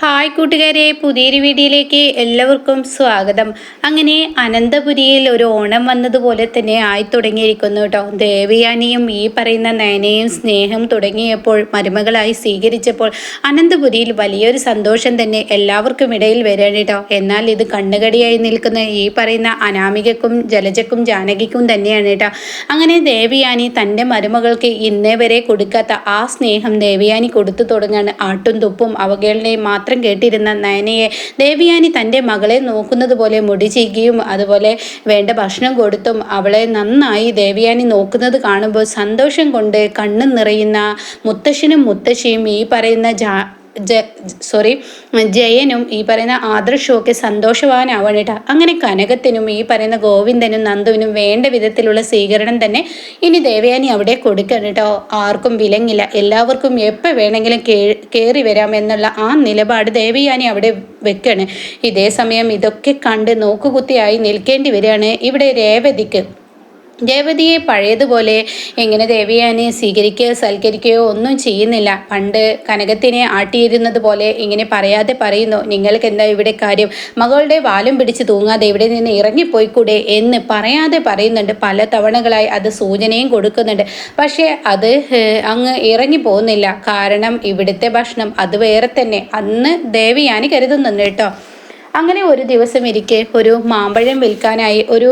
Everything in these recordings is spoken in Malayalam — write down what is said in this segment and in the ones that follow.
ഹായ് കൂട്ടുകാരെ പുതിയൊരു വീഡിയോയിലേക്ക് എല്ലാവർക്കും സ്വാഗതം. അങ്ങനെ അനന്തപുരിയിൽ ഒരു ഓണം വന്നതുപോലെ തന്നെ ആയി തുടങ്ങിയിരിക്കുന്നു കേട്ടോ. ദേവയാനിയും ഈ പറയുന്ന നയനയും സ്നേഹം തുടങ്ങിയപ്പോൾ മരുമകളായി സ്വീകരിച്ചപ്പോൾ അനന്തപുരിയിൽ വലിയൊരു സന്തോഷം തന്നെ എല്ലാവർക്കും ഇടയിൽ വരികയാണ് കേട്ടോ. എന്നാൽ ഇത് കണ്ണുകടിയായി നിൽക്കുന്ന ഈ പറയുന്ന അനാമികക്കും ജലജക്കും ജാനകിക്കും തന്നെയാണ് കേട്ടോ. അങ്ങനെ ദേവയാനി തന്റെ മരുമകൾക്ക് ഇന്നേ വരെ കൊടുക്കാത്ത ആ സ്നേഹം ദേവയാനി കൊടുത്തു തുടങ്ങാണ്. ആട്ടും തുപ്പും അവകേളനെയും മാത്രം കേട്ടിരുന്ന നയനയെ ദേവിയാനി തന്റെ മകളെ നോക്കുന്നത് പോലെ മുടി ചീകിയും അതുപോലെ വേണ്ട ഭക്ഷണം കൊടുത്തും അവളെ നന്നായി ദേവിയാനി നോക്കുന്നത് കാണുമ്പോൾ സന്തോഷം കൊണ്ട് കണ്ണു നിറയുന്ന മുത്തശ്ശനും മുത്തശ്ശിയും ഈ പറയുന്ന ജ സോറി ജയനും ഈ പറയുന്ന ആദർശവും ഒക്കെ സന്തോഷവാനാവണിട്ട. അങ്ങനെ കനകത്തിനും ഈ പറയുന്ന ഗോവിന്ദനും നന്ദുവിനും വേണ്ട വിധത്തിലുള്ള സ്വീകരണം തന്നെ ഇനി ദേവയാനി അവിടെ കൊടുക്കണം കേട്ടോ ആർക്കും വിലങ്ങില്ല. എല്ലാവർക്കും എപ്പോൾ വേണമെങ്കിലും കയറി വരാം എന്നുള്ള ആ നിലപാട് ദേവയാനി അവിടെ വെക്കണേ. ഇതേ സമയം ഇതൊക്കെ കണ്ട് നോക്കുകുത്തിയായി നിൽക്കേണ്ടി വരികയാണ്. ഇവിടെ രേവതിക്ക് രേവതിയെ പഴയതുപോലെ എങ്ങനെ ദേവിയാനെ സ്വീകരിക്കുകയോ സൽക്കരിക്കുകയോ ഒന്നും ചെയ്യുന്നില്ല. പണ്ട് കനകത്തിനെ ആട്ടിയിരുന്നത് പോലെ ഇങ്ങനെ പറയാതെ പറയുന്നു നിങ്ങൾക്ക് എന്താ ഇവിടെ കാര്യം? മകളുടെ വാലും പിടിച്ച് തൂങ്ങാതെ ഇവിടെ നിന്ന് ഇറങ്ങിപ്പോയിക്കൂടെ? എന്ന് പറയാതെ പറയുന്നുണ്ട്. പല തവണകളായി അത് സൂചനയും കൊടുക്കുന്നുണ്ട്. പക്ഷേ അത് അങ്ങ് ഇറങ്ങി പോകുന്നില്ല കാരണം ഇവിടുത്തെ ഭക്ഷണം അത് വേറെ തന്നെ. അന്ന് ദേവിയാനി കരുതുന്നുണ്ട് കേട്ടോ. അങ്ങനെ ഒരു ദിവസം ഇരിക്കെ ഒരു മാമ്പഴം വിൽക്കാനായി ഒരു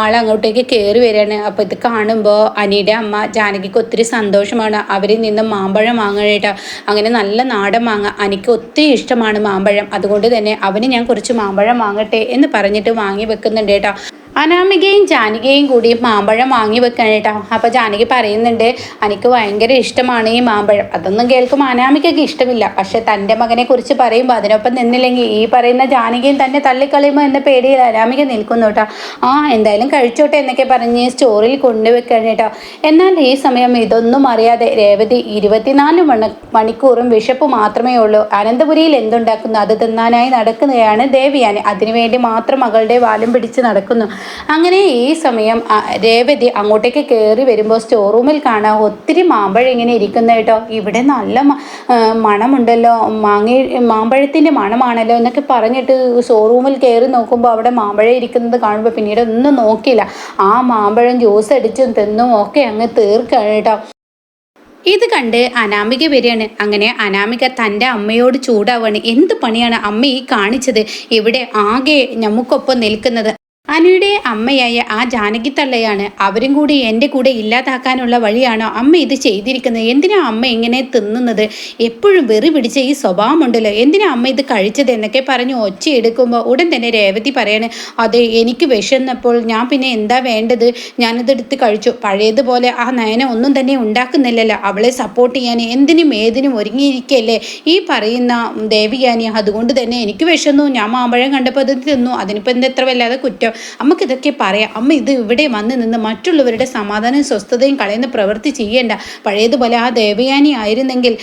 ആൾ അങ്ങോട്ടേക്ക് കയറി വരികയാണ്. അപ്പോൾ ഇത് കാണുമ്പോൾ അനിയുടെ അമ്മ ജാനകിക്ക് ഒത്തിരി സന്തോഷമാണ്. അവരിൽ നിന്ന് മാമ്പഴം വാങ്ങണേട്ടോ അങ്ങനെ നല്ല നാടൻ മാങ്ങ. അനിക്ക് ഒത്തിരി ഇഷ്ടമാണ് മാമ്പഴം. അതുകൊണ്ട് തന്നെ അവന് ഞാൻ കുറച്ച് മാമ്പഴം വാങ്ങട്ടെ എന്ന് പറഞ്ഞിട്ട് വാങ്ങി വെക്കുന്നുണ്ട് കേട്ടോ. അനാമികയും ജാനകിയും കൂടി മാമ്പഴം വാങ്ങി വെക്കണം കേട്ടോ. അപ്പോൾ ജാനകി പറയുന്നുണ്ട് എനിക്ക് ഭയങ്കര ഇഷ്ടമാണ് ഈ മാമ്പഴം. അതൊന്നും കേൾക്കും അനാമികയ്ക്ക് ഇഷ്ടമില്ല. പക്ഷെ തന്റെ മകനെ കുറിച്ച് പറയുമ്പോൾ അതിനൊപ്പം നിന്നില്ലെങ്കിൽ ഈ പറയുന്ന ജാനകിയും തന്നെ തള്ളിക്കളയുമ്പോൾ എന്ന പേടിയിൽ അനാമിക നിൽക്കുന്നു കേട്ടോ. ആ എന്തായാലും കഴിച്ചോട്ടെ എന്നൊക്കെ പറഞ്ഞ് സ്റ്റോറിൽ കൊണ്ടുവെക്കണം കേട്ടോ. എന്നാൽ ഈ സമയം ഇതൊന്നും അറിയാതെ രേവതി ഇരുപത്തിനാല് മണ മണിക്കൂറും വിശപ്പ് മാത്രമേ ഉള്ളൂ. അനന്തപുരിയിൽ എന്തുണ്ടാക്കുന്നു? അത് തിന്നാനായി നടക്കുന്നതാണ് ദേവിയാനി. അതിനുവേണ്ടി മാത്രം മകളുടെ വാലും പിടിച്ച് നടക്കുന്നു. അങ്ങനെ ഈ സമയം രേവതി അങ്ങോട്ടേക്ക് കയറി വരുമ്പോൾ സ്റ്റോർ റൂമിൽ കാണാം ഒത്തിരി മാമ്പഴം ഇങ്ങനെ ഇരിക്കുന്ന കേട്ടോ. ഇവിടെ നല്ല മണമുണ്ടല്ലോ. മാങ്ങ മാമ്പഴത്തിന്റെ മണമാണല്ലോ എന്നൊക്കെ പറഞ്ഞിട്ട് സ്റ്റോർ റൂമിൽ കയറി നോക്കുമ്പോൾ അവിടെ മാമ്പഴം ഇരിക്കുന്നത് കാണുമ്പോൾ പിന്നീട് ഒന്നും നോക്കില്ല ആ മാമ്പഴം ജ്യൂസ് അടിച്ചും തിന്നും ഒക്കെ അങ്ങ് തീർക്കാണ് കേട്ടോ. ഇത് കണ്ട് അനാമിക വരികയാണ്. അങ്ങനെ അനാമിക തന്റെ അമ്മയോട് ചൂടാവാണ്. എന്ത് പണിയാണ് അമ്മ ഈ കാണിച്ചത്? ഇവിടെ ആകെ നമുക്കൊപ്പം നിൽക്കുന്നത്. അനുയുടെ അമ്മയായ ആ ജാനകി തള്ളയാണ്. അവരും കൂടി എന്റെ കൂടെ ഇല്ലാതാക്കാനുള്ള വഴിയാണോ അമ്മ ഇത് ചെയ്തിരിക്കുന്നത്? എന്തിനാ അമ്മ ഇങ്ങനെ തിന്നുന്നത്? എപ്പോഴും വെറി പിടിച്ച ഈ സ്വഭാവമുണ്ടല്ലോ. എന്തിനാ അമ്മ ഇത് കഴിച്ചത് എന്നൊക്കെ പറഞ്ഞ് ഒച്ചയെടുക്കുമ്പോൾ ഉടൻ തന്നെ രേവതി പറയാണ് അതെ എനിക്ക് വിശന്നപ്പോൾ ഞാൻ പിന്നെ എന്താ വേണ്ടത്? ഞാനിതെടുത്ത് കഴിച്ചു. പഴയതുപോലെ ആ നയന ഒന്നും തന്നെ ഉണ്ടാക്കുന്നില്ലല്ലോ. അവളെ സപ്പോർട്ട് ചെയ്യാൻ എന്തിനും ഏതിനും ഒരുങ്ങിയിരിക്കല്ലേ? ഈ പറയുന്ന ദേവിയാനി അതുകൊണ്ട് തന്നെ എനിക്ക് വിശന്നു. ഞാൻ മാമ്പഴം കണ്ടപ്പോൾ അത് തിന്നു. അതിനിപ്പോൾ എന്താ എത്ര വല്ലാതെ കുറ്റം. ഇതൊക്കെ പറയാം. അമ്മ ഇത് ഇവിടെ വന്ന് നിന്ന് മറ്റുള്ളവരുടെ സമാധാനവും സ്വസ്ഥതയും കളയുന്ന പ്രവൃത്തി ചെയ്യേണ്ട. പഴയതുപോലെ ആ ദേവയാനി ആയിരുന്നെങ്കിൽ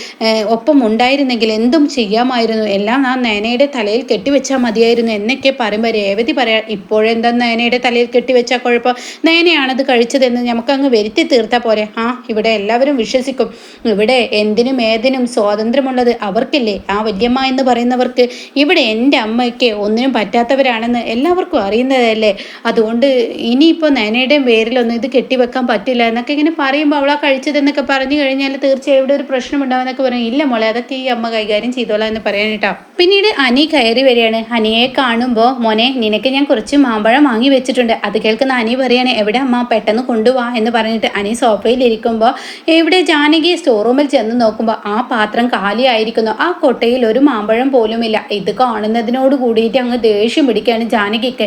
ഒപ്പം ഉണ്ടായിരുന്നെങ്കിൽ എന്തും ചെയ്യാമായിരുന്നു. എല്ലാം ആ നേനയുടെ തലയിൽ കെട്ടിവെച്ചാൽ മതിയായിരുന്നു എന്നൊക്കെ പറയുമ്പോൾ രേവതി പറയാം ഇപ്പോഴെന്താ നേനയുടെ തലയിൽ കെട്ടിവെച്ചാൽ കുഴപ്പം? നേനയാണത് കഴിച്ചതെന്ന് നമുക്കങ്ങ് വരുത്തി തീർത്താൽ പോരെ. ആ ഇവിടെ എല്ലാവരും വിശ്വസിക്കും. ഇവിടെ എന്തിനും ഏതിനും സ്വാതന്ത്ര്യമുള്ളത് അവർക്കില്ലേ? ആ വല്യമ്മ എന്ന് പറയുന്നവർക്ക് ഇവിടെ എന്റെ അമ്മയ്ക്ക് ഒന്നിനും പറ്റാത്തവരാണെന്ന് എല്ലാവർക്കും അറിയുന്നതല്ലേ? അതുകൊണ്ട് ഇനിയിപ്പോൾ നനയുടെയും പേരിലൊന്നും ഇത് കെട്ടിവെക്കാൻ പറ്റില്ല എന്നൊക്കെ ഇങ്ങനെ പറയുമ്പോൾ അവളാ കഴിച്ചതെന്നൊക്കെ പറഞ്ഞു കഴിഞ്ഞാൽ തീർച്ചയായും ഇവിടെ ഒരു പ്രശ്നം ഉണ്ടാവുമെന്നൊക്കെ പറയും. ഇല്ല മോളെ അതൊക്കെ ഈ അമ്മ കൈകാര്യം ചെയ്തോളാം എന്ന് പറയാൻ കേട്ടോ. പിന്നീട് അനി കയറി വരികയാണ്. അനിയെ കാണുമ്പോൾ മോനെ നിനക്ക് ഞാൻ കുറച്ച് മാമ്പഴം വാങ്ങി വെച്ചിട്ടുണ്ട്. അത് കേൾക്കുന്ന അനി പറയാണ് എവിടെ അമ്മ? പെട്ടെന്ന് കൊണ്ടുപോവാ എന്ന് പറഞ്ഞിട്ട് അനി സോഫയിൽ ഇരിക്കുമ്പോൾ എവിടെ ജാനകി സ്റ്റോർ റൂമിൽ ചെന്ന് നോക്കുമ്പോൾ ആ പാത്രം കാലിയായിരിക്കുന്നു. ആ കൊട്ടയിൽ ഒരു മാമ്പഴം പോലുമില്ല. ഇത് കാണുന്നതിനോട് കൂടിയിട്ട് അങ്ങ് ദേഷ്യം പിടിക്കുകയാണ് ജാനകിക്ക്.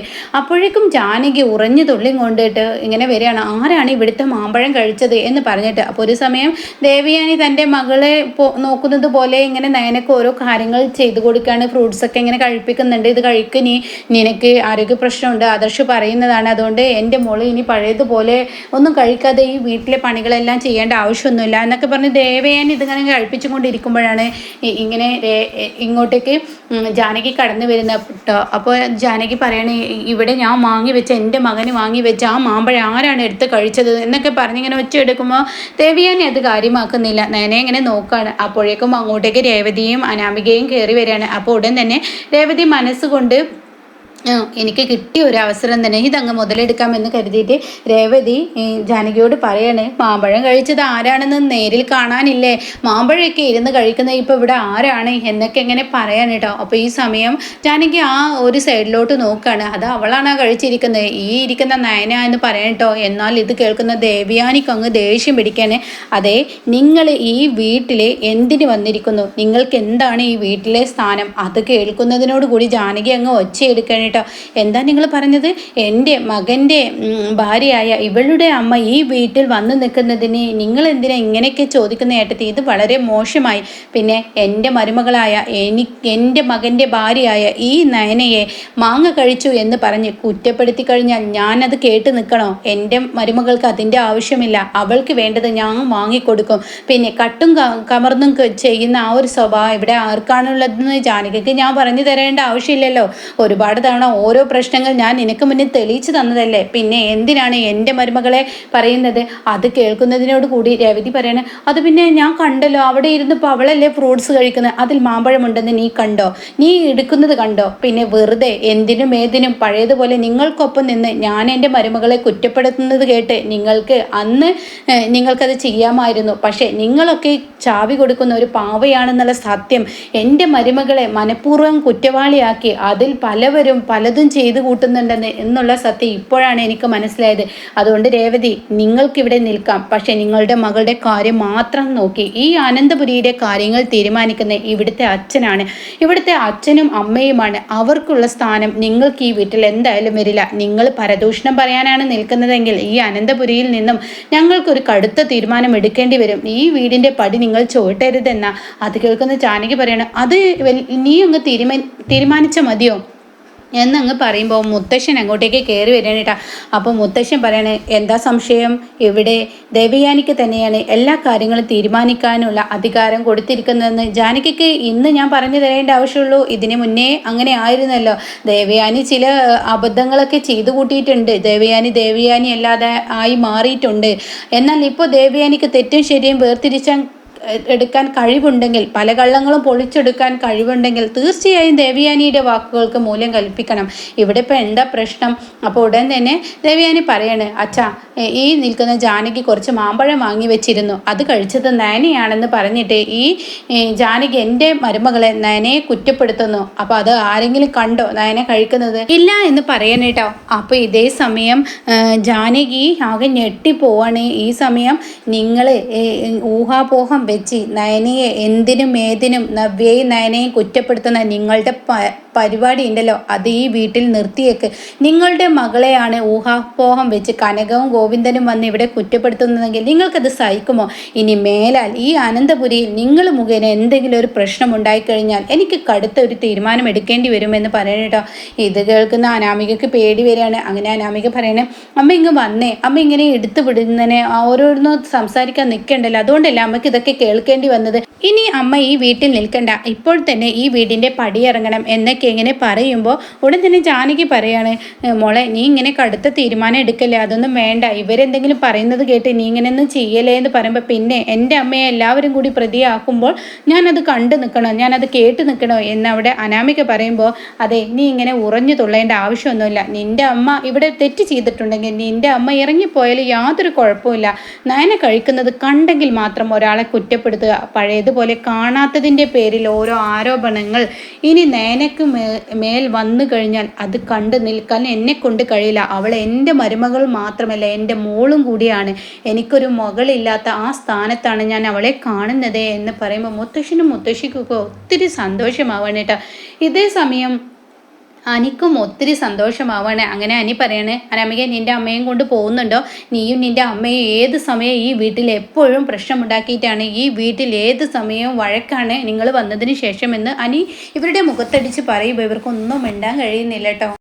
അപ്പോഴേക്കും ജാനകി ഉറഞ്ഞു തുള്ളി കൊണ്ടിട്ട് ഇങ്ങനെ വരികയാണ് ആരാണ് ഇവിടുത്തെ മാമ്പഴം കഴിച്ചത്? എന്ന് പറഞ്ഞിട്ട്. അപ്പോൾ ഒരു സമയം ദേവിയാനി തന്റെ മകളെ നോക്കുന്നത് പോലെ ഇങ്ങനെ നയനക്ക് ഓരോ കാര്യങ്ങൾ ചെയ്തു കൊടുക്കുകയാണ്. ഫ്രൂട്ട്സൊക്കെ ഇങ്ങനെ കഴിപ്പിക്കുന്നുണ്ട്. ഇത് കഴിക്ക് നീ. നിനക്ക് ആരോഗ്യ പ്രശ്നമുണ്ട്. ആദർശ് പറയുന്നതാണ്. അതുകൊണ്ട് എന്റെ മോൾ ഇനി പഴയതുപോലെ ഒന്നും കഴിക്കാതെ ഈ വീട്ടിലെ പണികളെല്ലാം ചെയ്യേണ്ട ആവശ്യമൊന്നുമില്ല എന്നൊക്കെ പറഞ്ഞ് ദേവയാനി ഇതിങ്ങനെ കഴിപ്പിച്ചുകൊണ്ടിരിക്കുമ്പോഴാണ് ഇങ്ങനെ ഇങ്ങോട്ടേക്ക് ജാനകി കടന്നു വരുന്ന അപ്പോൾ ജാനകി പറയണേ ഇവിടെ ഞാൻ വാങ്ങി വെച്ച എന്റെ മകന് വാങ്ങി വെച്ച ആ മാമ്പഴം ആരാണ് എടുത്ത് കഴിച്ചത് എന്നൊക്കെ പറഞ്ഞിങ്ങനെ ഒച്ച എടുക്കുമ്പോൾ ദേവിയാനെ അത് കാര്യമാക്കുന്നില്ല. നേനെ ഇങ്ങനെ നോക്കുകയാണ് അപ്പോഴേക്കും അങ്ങോട്ടേക്ക് രേവതിയും അനാമികയും കയറി വരികയാണ്. അപ്പോൾ ഉടൻ തന്നെ രേവതി മനസ്സുകൊണ്ട് എനിക്ക് കിട്ടിയ ഒരു അവസരം തന്നെ. ഇതങ്ങ് മുതലെടുക്കാമെന്ന് കരുതിയിട്ട് രേവതി ജാനകിയോട് പറയണേ മാമ്പഴം കഴിച്ചത് ആരാണെന്ന് നേരിൽ കാണാനില്ലേ? മാമ്പഴമൊക്കെ ഇരുന്ന് കഴിക്കുന്നത് ഇപ്പോൾ ഇവിടെ ആരാണ്? എന്നൊക്കെ എങ്ങനെ പറയാൻ കേട്ടോ. അപ്പോൾ ഈ സമയം ജാനകി ആ ഒരു സൈഡിലോട്ട് നോക്കുകയാണ് അത് അവളാണ് കഴിച്ചിരിക്കുന്നത് ഈ ഇരിക്കുന്ന നയന എന്ന് പറയാൻ കേട്ടോ. എന്നാൽ ഇത് കേൾക്കുന്ന ദേവിയാനിക്ക് അങ്ങ് ദേഷ്യം പിടിക്കാന് അതെ നിങ്ങൾ ഈ വീട്ടിൽ എന്തിന് വന്നിരിക്കുന്നു? നിങ്ങൾക്ക് എന്താണ് ഈ വീട്ടിലെ സ്ഥാനം? അത് കേൾക്കുന്നതിനോട് കൂടി ജാനകി അങ്ങ് ഒച്ചയെടുക്കണേ കേട്ടോ. എന്താ നിങ്ങൾ പറഞ്ഞത്? എന്റെ മകന്റെ ഭാര്യയായ ഇവളുടെ അമ്മ ഈ വീട്ടിൽ വന്നു നിൽക്കുന്നതിന് നിങ്ങൾ എന്തിനാ ഇങ്ങനെയൊക്കെ ചോദിക്കുന്ന ഏട്ടത്തി? ഇത് വളരെ മോശമായി. പിന്നെ എന്റെ മരുമകളായ എനിക്ക് എന്റെ മകന്റെ ഭാര്യയായ ഈ നയനയെ മാങ്ങ കഴിച്ചു എന്ന് പറഞ്ഞ് കുറ്റപ്പെടുത്തി കഴിഞ്ഞാൽ ഞാനത് കേട്ട് നിൽക്കണോ? എന്റെ മരുമകൾക്ക് അതിന്റെ ആവശ്യമില്ല. അവൾക്ക് വേണ്ടത് ഞാൻ വാങ്ങിക്കൊടുക്കും. പിന്നെ കട്ടും കമർന്നും ചെയ്യുന്ന ആ ഒരു സ്വഭാവം ഇവിടെ ആർക്കാണുള്ളതെന്ന് ജാനകിക്ക് ഞാൻ പറഞ്ഞു തരേണ്ട ആവശ്യമില്ലല്ലോ. ഒരുപാട് തവണ തവണ ഓരോ പ്രശ്നങ്ങൾ ഞാൻ നിനക്ക് മുന്നിൽ തെളിയിച്ചു തന്നതല്ലേ. പിന്നെ എന്തിനാണ് എന്റെ മരുമകളെ പറയുന്നത്? അത് കേൾക്കുന്നതിനോട് കൂടി രവതി പറയണേ അത് പിന്നെ ഞാൻ കണ്ടല്ലോ അവിടെ ഇരുന്നപ്പോൾ അവളല്ലേ ഫ്രൂട്ട്സ് കഴിക്കുന്നത്? അതിൽ മാമ്പഴമുണ്ടെന്ന് നീ കണ്ടോ? നീ എടുക്കുന്നത് കണ്ടോ? പിന്നെ വെറുതെ എന്തിനും ഏതിനും പഴയതുപോലെ നിങ്ങൾക്കൊപ്പം നിന്ന് ഞാൻ എന്റെ മരുമകളെ കുറ്റപ്പെടുത്തുന്നത് കേട്ട് നിങ്ങൾക്ക് അന്ന് നിങ്ങൾക്കത് ചെയ്യാമായിരുന്നു. പക്ഷേ നിങ്ങളൊക്കെ ചാവി കൊടുക്കുന്ന ഒരു പാവയാണെന്നുള്ള സത്യം എന്റെ മരുമകളെ മനഃപൂർവം കുറ്റവാളിയാക്കി അതിൽ പലവരും പലതും ചെയ്തു കൂട്ടുന്നുണ്ടെന്ന് എന്നുള്ള സത്യം ഇപ്പോഴാണ് എനിക്ക് മനസ്സിലായത്. അതുകൊണ്ട് രേവതി നിങ്ങൾക്കിവിടെ നിൽക്കാം. പക്ഷേ നിങ്ങളുടെ മകളുടെ കാര്യം മാത്രം നോക്കി. ഈ അനന്തപുരിയുടെ കാര്യങ്ങൾ തീരുമാനിക്കുന്ന ഇവിടുത്തെ അച്ഛനാണ്. ഇവിടുത്തെ അച്ഛനും അമ്മയുമാണ്. അവർക്കുള്ള സ്ഥാനം നിങ്ങൾക്ക് ഈ വീട്ടിൽ എന്തായാലും വരില്ല. നിങ്ങൾ പരദൂഷണം പറയാനാണ് നിൽക്കുന്നതെങ്കിൽ ഈ അനന്തപുരിയിൽ നിന്നും ഞങ്ങൾക്കൊരു കടുത്ത തീരുമാനം എടുക്കേണ്ടി വരും. ഈ വീടിന്റെ പടി നിങ്ങൾ ചോട്ടരുതെന്ന. അത് കേൾക്കുന്ന ജാനകി പറയണം അത് നീ അങ്ങ് തീരുമാ തീരുമാനിച്ച മതിയോ? എന്നങ്ങ് പറയുമ്പോൾ മുത്തശ്ശൻ അങ്ങോട്ടേക്ക് കയറി വരികയാണ് അപ്പോൾ മുത്തശ്ശൻ പറയണേ എന്താ സംശയം? ഇവിടെ ദേവയാനിക്ക് തന്നെയാണ് എല്ലാ കാര്യങ്ങളും തീരുമാനിക്കാനുള്ള അധികാരം കൊടുത്തിരിക്കുന്നതെന്ന് ജാനകിക്ക് ഇന്ന് ഞാൻ പറഞ്ഞു തരേണ്ട ആവശ്യമുള്ളൂ. ഇതിന് മുന്നേ അങ്ങനെ ആയിരുന്നല്ലോ. ദേവയാനി ചില അബദ്ധങ്ങളൊക്കെ ചെയ്തു കൂട്ടിയിട്ടുണ്ട്. ദേവയാനി ദേവയാനി അല്ലാതെ ആയി മാറിയിട്ടുണ്ട്. എന്നാൽ ഇപ്പോൾ ദേവയാനിക്ക് തെറ്റും ശരിയും വേർതിരിച്ചാൽ എടുക്കാൻ കഴിവുണ്ടെങ്കിൽ പല കള്ളങ്ങളും പൊളിച്ചെടുക്കാൻ കഴിവുണ്ടെങ്കിൽ തീർച്ചയായും ദേവിയാനിയുടെ വാക്കുകൾക്ക് മൂല്യം കൽപ്പിക്കണം. ഇവിടെ ഇപ്പം എന്താ പ്രശ്നം? അപ്പോൾ ഉടൻ തന്നെ ദേവിയാനി പറയണ് അച്ഛാ ഈ നിൽക്കുന്ന ജാനകി കുറച്ച് മാമ്പഴം വാങ്ങി വെച്ചിരുന്നു. അത് കഴിച്ചത് നയനയാണെന്ന് പറഞ്ഞിട്ട് ഈ ജാനകി എന്റെ മരുമകളെ നയനയെ കുറ്റപ്പെടുത്തുന്നു. അപ്പോൾ അത് ആരെങ്കിലും കണ്ടോ നയനെ കഴിക്കുന്നത്? ഇല്ല എന്ന് പറയണേട്ടോ അപ്പോൾ ഇതേ സമയം ജാനകി ആകെ ഞെട്ടിപ്പോവാണ്. ഈ സമയം നിങ്ങൾ ഊഹാപോഹം വെച്ച് നയനയെ എന്തിനും ഏതിനും നവ്യയും നയനയും കുറ്റപ്പെടുത്തുന്ന നിങ്ങളുടെ പരിപാടി ഉണ്ടല്ലോ അത് ഈ വീട്ടിൽ നിർത്തിയേക്ക്. നിങ്ങളുടെ മകളെയാണ് ഊഹാപോഹം വെച്ച് കനകവും ഗോവിന്ദനും വന്ന് ഇവിടെ കുറ്റപ്പെടുത്തുന്നതെങ്കിൽ നിങ്ങൾക്കത് സഹിക്കുമോ? ഇനി മേലാൽ ഈ അനന്തപുരിയിൽ നിങ്ങൾ മുഖേന എന്തെങ്കിലും ഒരു പ്രശ്നം ഉണ്ടായിക്കഴിഞ്ഞാൽ എനിക്ക് കടുത്ത ഒരു തീരുമാനം എടുക്കേണ്ടി വരുമെന്ന് പറയണേട്ടോ ഇത് കേൾക്കുന്ന അനാമികക്ക് പേടി വരികയാണ്. അങ്ങനെ അനാമിക പറയണേ അമ്മ ഇങ്ങ് വന്നേ അമ്മ ഇങ്ങനെ എടുത്തു വിടുന്നതിനെ ഓരോന്നും സംസാരിക്കാൻ നിൽക്കണ്ടല്ലോ. അതുകൊണ്ടല്ല അമ്മയ്ക്ക് ഇതൊക്കെ കേൾക്കേണ്ടി വന്നത്? ഇനി അമ്മ ഈ വീട്ടിൽ നിൽക്കണ്ട. ഇപ്പോൾ തന്നെ ഈ വീടിന്റെ പടിയിറങ്ങണം എന്നൊക്കെ എന്നൊക്കെ ഇങ്ങനെ പറയുമ്പോൾ ഉടൻ തന്നെ ജാനകി പറയാണ് മോളെ നീ ഇങ്ങനെ കടുത്ത തീരുമാനം എടുക്കല്ലേ? അതൊന്നും വേണ്ട. ഇവരെന്തെങ്കിലും പറയുന്നത് കേട്ട് നീ ഇങ്ങനെയൊന്നും ചെയ്യലേ എന്ന് പറയുമ്പോൾ പിന്നെ എന്റെ അമ്മയെ എല്ലാവരും കൂടി പ്രതിയാക്കുമ്പോൾ ഞാനത് കണ്ടു നിൽക്കണോ ഞാനത് കേട്ട് നിൽക്കണോ എന്നവിടെ അനാമിക പറയുമ്പോൾ അതെ നീ ഇങ്ങനെ ഉറഞ്ഞു തുള്ളേണ്ട ആവശ്യമൊന്നുമില്ല. നിന്റെ അമ്മ ഇവിടെ തെറ്റ് ചെയ്തിട്ടുണ്ടെങ്കിൽ നിന്റെ അമ്മ ഇറങ്ങിപ്പോയാൽ യാതൊരു കുഴപ്പമില്ല നയനെ കഴിക്കുന്നത് കണ്ടെങ്കിൽ മാത്രം ഒരാളെ കുറ്റപ്പെടുത്തുക. പഴയതുപോലെ കാണാത്തതിന്റെ പേരിൽ ഓരോ ആരോപണങ്ങൾ. ഇനി നയനക്ക് മേൽ വന്നു കഴിഞ്ഞാൽ അത് കണ്ടു നിൽക്കാൻ എന്നെ കൊണ്ട് കഴിയില്ല. അവൾ എന്റെ മരുമകൾ മാത്രമല്ല എന്റെ മോളും കൂടിയാണ്. എനിക്കൊരു മകളില്ലാത്ത ആ സ്ഥാനത്താണ് ഞാൻ അവളെ കാണുന്നത് എന്ന് പറയുമ്പോൾ മുത്തശ്ശനും മുത്തശ്ശിക്കൊക്കെ ഒത്തിരി സന്തോഷമാവാണ് കേട്ടോ. ഇതേ സമയം അനിക്കും ഒത്തിരി സന്തോഷമാവാണ്. അങ്ങനെ അനി പറയണേ അനാമിക നിന്റെ അമ്മയും കൊണ്ട് പോകുന്നുണ്ടോ? നീയും നിന്റെ അമ്മയും ഏത് സമയം ഈ വീട്ടിൽ എപ്പോഴും പ്രശ്നമുണ്ടാക്കിയിട്ടാണ്? ഈ വീട്ടിൽ ഏത് സമയവും വഴക്കാണ് നിങ്ങൾ വന്നതിന് ശേഷം? എന്ന് അനി ഇവരുടെ മുഖത്തടിച്ച് പറയുമ്പോൾ ഇവർക്കൊന്നും മിണ്ടാൻ കഴിയുന്നില്ല കേട്ടോ.